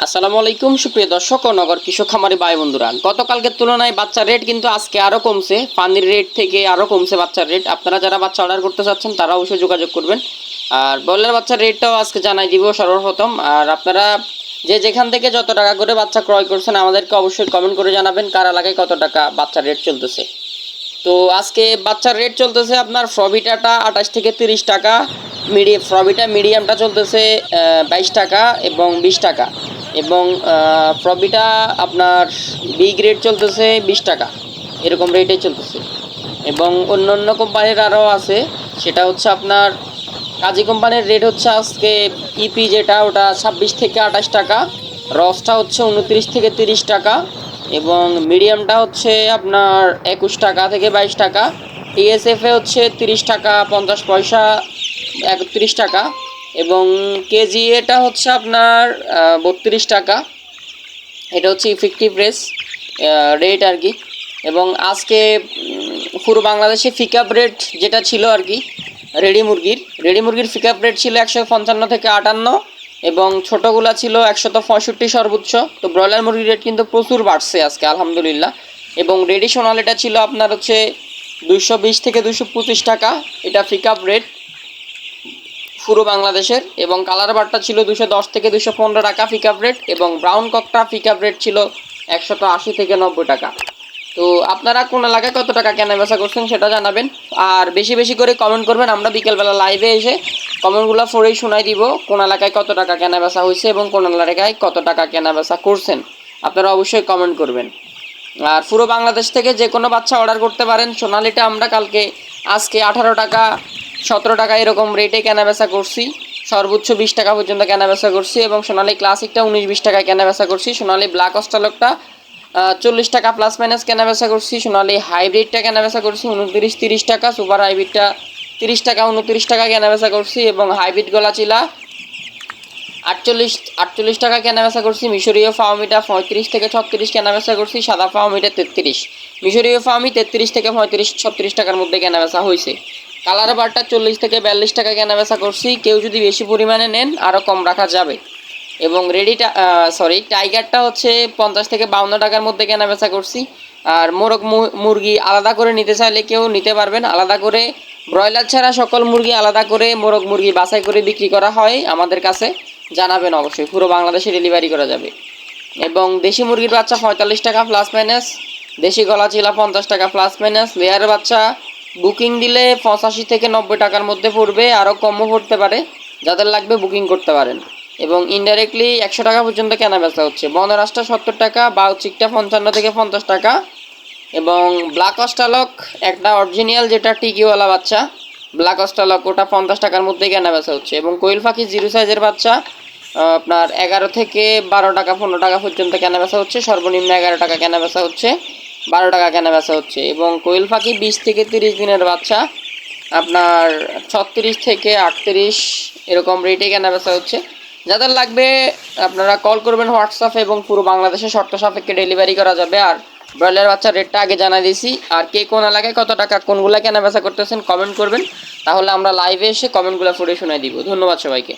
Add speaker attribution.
Speaker 1: আসসালামু আলাইকুম, সুপ্রিয় দর্শক ও নগর কৃষক খামারি ভাই বন্ধুরা। গতকালকের তুলনায় বাচ্চার রেট কিন্তু আজকে আরও কমছে। পানির রেট থেকে আরও কমছে বাচ্চার রেট আপনারা যারা বাচ্চা অর্ডার করতে চাচ্ছেন তারা অবশ্যই যোগাযোগ করবেন। আর ব্রয়লার বাচ্চার রেটটাও আজকে জানাই দিব সর্বপ্রথম। আর আপনারা যে যেখান থেকে যত টাকা করে বাচ্চা ক্রয় করছেন, আমাদেরকে অবশ্যই কমেন্ট করে জানাবেন কার এলাকায় কত টাকা বাচ্চার রেট চলতেছে। তো আজকে বাচ্চার রেট চলতেছে আপনার ফ্রবিটাটা আঠাশ থেকে তিরিশ টাকা মিডিয়াম ফ্রবিটা মিডিয়ামটা চলতেছে বাইশ টাকা এবং বিশ টাকা। এবং ফ্রবিটা আপনার বি গ্রেড চলতেছে বিশ টাকা। এরকম রেটে চলতেছে। এবং অন্য অন্য কোম্পানির আরও আছে, সেটা হচ্ছে আপনার কাজী কোম্পানির রেট হচ্ছে আজকে ইপি যেটা, ওটা ছাব্বিশ থেকে আঠাশ টাকা, রসটা হচ্ছে উনত্রিশ থেকে তিরিশ টাকা, এবং মিডিয়ামটা হচ্ছে আপনার একুশ টাকা থেকে বাইশ টাকা টিএসএফে হচ্ছে তিরিশ টাকা, পঞ্চাশ পয়সা, একত্রিশ টাকা এবং কেজি এটা হচ্ছে আপনার বত্রিশ টাকা। এটা হচ্ছে ইফেক্টিভ রেস রেট আর কি। এবং আজকে পুরো বাংলাদেশে পিকআপ রেট যেটা ছিল আর কি রেডি মুরগির রেডি মুরগির পিকআপ রেট ছিল একশো পঞ্চান্ন থেকে আটান্ন এবং ছোটোগুলা ছিল একশত পঁয়ষট্টি সর্বোচ্চ। তো ব্রয়লার মুরগির রেট কিন্তু প্রচুর বাড়ছে আজকে, আলহামদুলিল্লাহ। এবং রেডি সোনালিটা ছিল আপনার হচ্ছে দুশো বিশ থেকে দুশো পঁচিশ টাকা। এটা পিকআপ রেট পুরো বাংলাদেশের এবং কালার বারটা ছিল দুশো দশ থেকে দুশো পনেরো টাকা পিকআপ রেট এবং ব্রাউন ককটা পিকআপ রেট ছিল একশত আশি থেকে নব্বই টাকা। তো আপনারা কোন এলাকায় কত টাকা কেনা বেচা করছেন সেটা জানাবেন। আর বেশি বেশি করে কমেন্ট করবেন, আমরা বিকেলবেলা লাইভে এসে কমেন্টগুলো পড়েই শোনাই দিব কোন এলাকায় কত টাকা কেনা বেচা হয়েছে এবং কোন এলাকায় কত টাকা কেনা বেচা করছেন। আপনারা অবশ্যই কমেন্ট করবেন। আর পুরো বাংলাদেশ থেকে যে কোনো বাচ্চা অর্ডার করতে পারেন। সোনালিটা আমরা কালকে, আজকে আঠারো টাকা সতেরো টাকা এরকম রেটে কেনা বেচা করছি। সর্বোচ্চ বিশ টাকা পর্যন্ত কেনা বেচা করছি এবং সোনালি ক্লাসিকটা উনিশ বিশ টাকায় কেনা বেচা করছি। সোনালি ব্ল্যাক অস্টালকটা চল্লিশ টাকা প্লাস মাইনাস কেনা বেচা করছি। সোনালি হাইব্রিডটা কেনা বেচা করছি, উনত্রিশ তিরিশ টাকা। সুপার হাইব্রিডটা তিরিশ টাকা, উনত্রিশ টাকা কেনা বেচা করছি এবং হাইব্রিড গলাচিলা, আটচল্লিশ আটচল্লিশ টাকা কেনা বেচা করছি। মিশরীয় ফাওমিটা পঁয়ত্রিশ থেকে ছত্রিশ কেনা বেচা করছি। সাদা ফাওমিটা তেত্রিশ। মিশরীয় ফাওমি তেত্রিশ থেকে পঁয়ত্রিশ, ছত্রিশ টাকার মধ্যে কেনা বেচা হয়েছে কালার বারটা চল্লিশ থেকে বিয়াল্লিশ টাকা কেনা বেচা করছি। কেউ যদি বেশি পরিমাণে নেন আরও কম রাখা যাবে। এবং রেডিটা সরি টাইগারটা হচ্ছে পঞ্চাশ থেকে বাউন্ন টাকার মধ্যে কেনা বেচা করছি। আর মোরগ মুরগি আলাদা করে নিতে চাইলে কেউ নিতে পারবেন। আলাদা করে ব্রয়লার ছাড়া সকল মুরগি আলাদা করে মোরগ মুরগি বাছাই করে বিক্রি করা হয় আমাদের কাছে। জানাবেন অবশ্যই, পুরো বাংলাদেশে ডেলিভারি করা যাবে। এবং দেশি মুরগির বাচ্চা পঁয়তাল্লিশ টাকা প্লাস মাইনাস দেশি গলা চিলা পঞ্চাশ টাকা প্লাস মাইনাস লেয়ারের বাচ্চা বুকিং দিলে পঁচাশি থেকে নব্বই টাকার মধ্যে পড়বে, আরও কমও পড়তে পারে, যাদের লাগবে বুকিং করতে পারেন। এবং ইনডাইরেক্টলি একশো টাকা পর্যন্ত কেনা বেচা হচ্ছে। বনরাজটা সত্তর টাকা বাউচিকটা পঞ্চান্ন থেকে পঞ্চাশ টাকা। এবং ব্ল্যাক অস্টালক একটা অরিজিনাল যেটা টিকিওয়ালা বাচ্চা ব্ল্যাক অস্টালক ওটা পঞ্চাশ টাকার মধ্যে কেনা বেচা হচ্ছে। এবং কোয়েল পাখি জিরো সাইজের বাচ্চা আপনার এগারো থেকে বারো টাকা, পনেরো টাকা পর্যন্ত কেনা বেচা হচ্ছে। সর্বনিম্ন এগারো টাকা কেনা বেচা হচ্ছে। বারো টাকা কেনা বেচা হচ্ছে। এবং কোয়েল পাখি বিশ থেকে তিরিশ দিনের বাচ্চা, আপনার ছত্রিশ থেকে আটত্রিশ এরকম রেটে কেনা বেচা হচ্ছে। যাদের লাগবে, আপনারা কল করবেন হোয়াটসঅ্যাপে এবং পুরো বাংলাদেশে শর্ত সাপেক্ষে ডেলিভারি করা যাবে। আর ব্রয়লার বাচ্চার রেটটা আগে জানাই দিয়েছি আর কে কোন এলাকায় কত টাকা, কোনগুলা কেনা বেচা করতেছেন কমেন্ট করবেন। তাহলে আমরা লাইভে এসে কমেন্টগুলো পড়ে শোনাই দিব। ধন্যবাদ সবাইকে।